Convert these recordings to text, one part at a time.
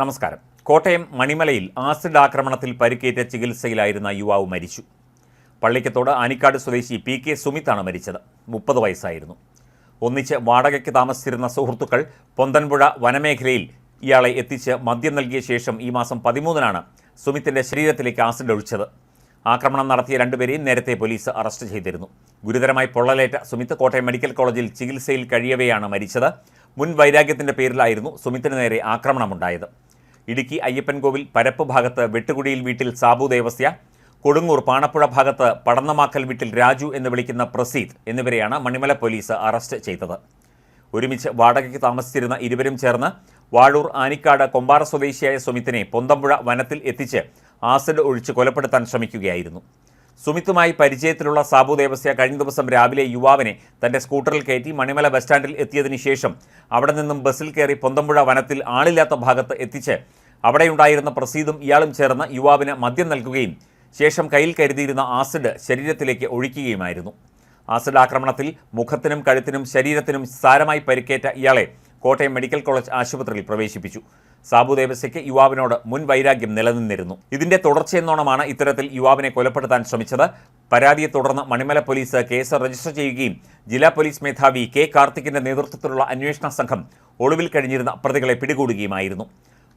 നമസ്കാരം. കോട്ടയം മണിമലയിൽ ആസിഡ് ആക്രമണത്തിൽ പരിക്കേറ്റ ചികിത്സയിലായിരുന്ന യുവാവ് മരിച്ചു. പള്ളിക്കത്തോട് ആനിക്കാട് സ്വദേശി പി കെ സുമിത്താണ് മരിച്ചത്. മുപ്പത് വയസ്സായിരുന്നു. ഒന്നിച്ച് വാടകയ്ക്ക് താമസിച്ചിരുന്ന സുഹൃത്തുക്കൾ പൊന്തൻപുഴ വനമേഖലയിൽ ഇയാളെ എത്തിച്ച് മദ്യം നൽകിയ ശേഷം ഈ മാസം പതിമൂന്നിനാണ് സുമിത്തിന്റെ ശരീരത്തിലേക്ക് ആസിഡ് ഒഴിച്ചത്. ആക്രമണം നടത്തിയ രണ്ടുപേരെയും നേരത്തെ പോലീസ് അറസ്റ്റ് ചെയ്തിരുന്നു. ഗുരുതരമായി പൊള്ളലേറ്റ സുമിത്ത് കോട്ടയം മെഡിക്കൽ കോളേജിൽ ചികിത്സയിൽ കഴിയവെയാണ് മരിച്ചത്. മുൻ വൈരാഗ്യത്തിന്റെ പേരിലായിരുന്നു സുമിത്തിന് നേരെ ആക്രമണമുണ്ടായത്. ഇടുക്കി അയ്യപ്പൻകോവിൽ പരപ്പ് ഭാഗത്ത് വെട്ടുകുടിയിൽ വീട്ടിൽ സാബു ദേവസ്യ കൊടുങ്ങൂർ പാണപ്പുഴ ഭാഗത്ത് പടന്നമാക്കൽ വീട്ടിൽ രാജു എന്ന് വിളിക്കുന്ന പ്രസീദ് എന്നിവരെയാണ് മണിമല പോലീസ് അറസ്റ്റ് ചെയ്തത്. ഒരുമിച്ച് വാടകയ്ക്ക് താമസിച്ചിരുന്ന ഇരുവരും ചേർന്ന് വാഴൂർ ആനിക്കാട് കൊമ്പാറ സ്വദേശിയായ സുമിത്തിനെ പൊന്തമ്പുഴ വനത്തിൽ എത്തിച്ച് ആസിഡ് ഒഴിച്ച് കൊലപ്പെടുത്താൻ ശ്രമിക്കുകയായിരുന്നു. സുമിത്തുമായി പരിചയത്തിലുള്ള സാബു ദേവസ്യ കഴിഞ്ഞ ദിവസം രാവിലെ യുവാവിനെ തന്റെ സ്കൂട്ടറിൽ കയറ്റി മണിമല ബസ് സ്റ്റാൻഡിൽ എത്തിയതിനു ശേഷം അവിടെ നിന്നും ബസ്സിൽ കയറി പൊന്തമ്പുഴ വനത്തിൽ ആളില്ലാത്ത ഭാഗത്ത് എത്തിച്ച് അവിടെയുണ്ടായിരുന്ന പ്രസീദും ഇയാളും ചേർന്ന് യുവാവിന് മദ്യം നൽകുകയും ശേഷം കയ്യിൽ കരുതിയിരുന്ന ആസിഡ് ശരീരത്തിലേക്ക് ഒഴിക്കുകയുമായിരുന്നു. ആസിഡ് ആക്രമണത്തിൽ മുഖത്തിനും കഴുത്തിനും ശരീരത്തിനും സാരമായി പരിക്കേറ്റ ഇയാളെ കോട്ടയം മെഡിക്കൽ കോളേജ് ആശുപത്രിയിൽ പ്രവേശിപ്പിച്ചു. സാബു ദേവസ്യയ്ക്ക് യുവാവിനോട് മുൻ വൈരാഗ്യം നിലനിന്നിരുന്നു. ഇതിന്റെ തുടർച്ചയെന്നോണമാണ് ഇത്തരത്തിൽ യുവാവിനെ കൊലപ്പെടുത്താൻ ശ്രമിച്ചത്. പരാതിയെ തുടർന്ന് മണിമല പോലീസ് കേസ് രജിസ്റ്റർ ചെയ്യുകയും ജില്ലാ പോലീസ് മേധാവി കെ കാർത്തിക്കിന്റെ നേതൃത്വത്തിലുള്ള അന്വേഷണ സംഘം ഒളിവിൽ കഴിഞ്ഞിരുന്ന പ്രതികളെ പിടികൂടുകയുമായിരുന്നു.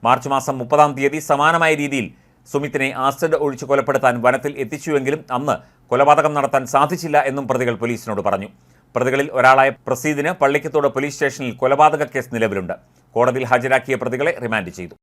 മാർച്ച് മാസം മുപ്പതാം തീയതി സമാനമായ രീതിയിൽ സുമിത്തിനെ ആസിഡ് ഒഴിച്ച് കൊലപ്പെടുത്താൻ വനത്തിൽ എത്തിച്ചുവെങ്കിലും അന്ന് കൊലപാതകം നടത്താൻ സാധിച്ചില്ല എന്നും പ്രതികൾ പോലീസിനോട് പറഞ്ഞു. പ്രതികളിൽ ഒരാളായ പ്രസീദിന് പള്ളിക്കത്തോട് പോലീസ് സ്റ്റേഷനിൽ കൊലപാതക കേസ് നിലവിലുണ്ട്. കോടതിയിൽ ഹാജരാക്കിയ പ്രതികളെ റിമാൻഡ് ചെയ്തു.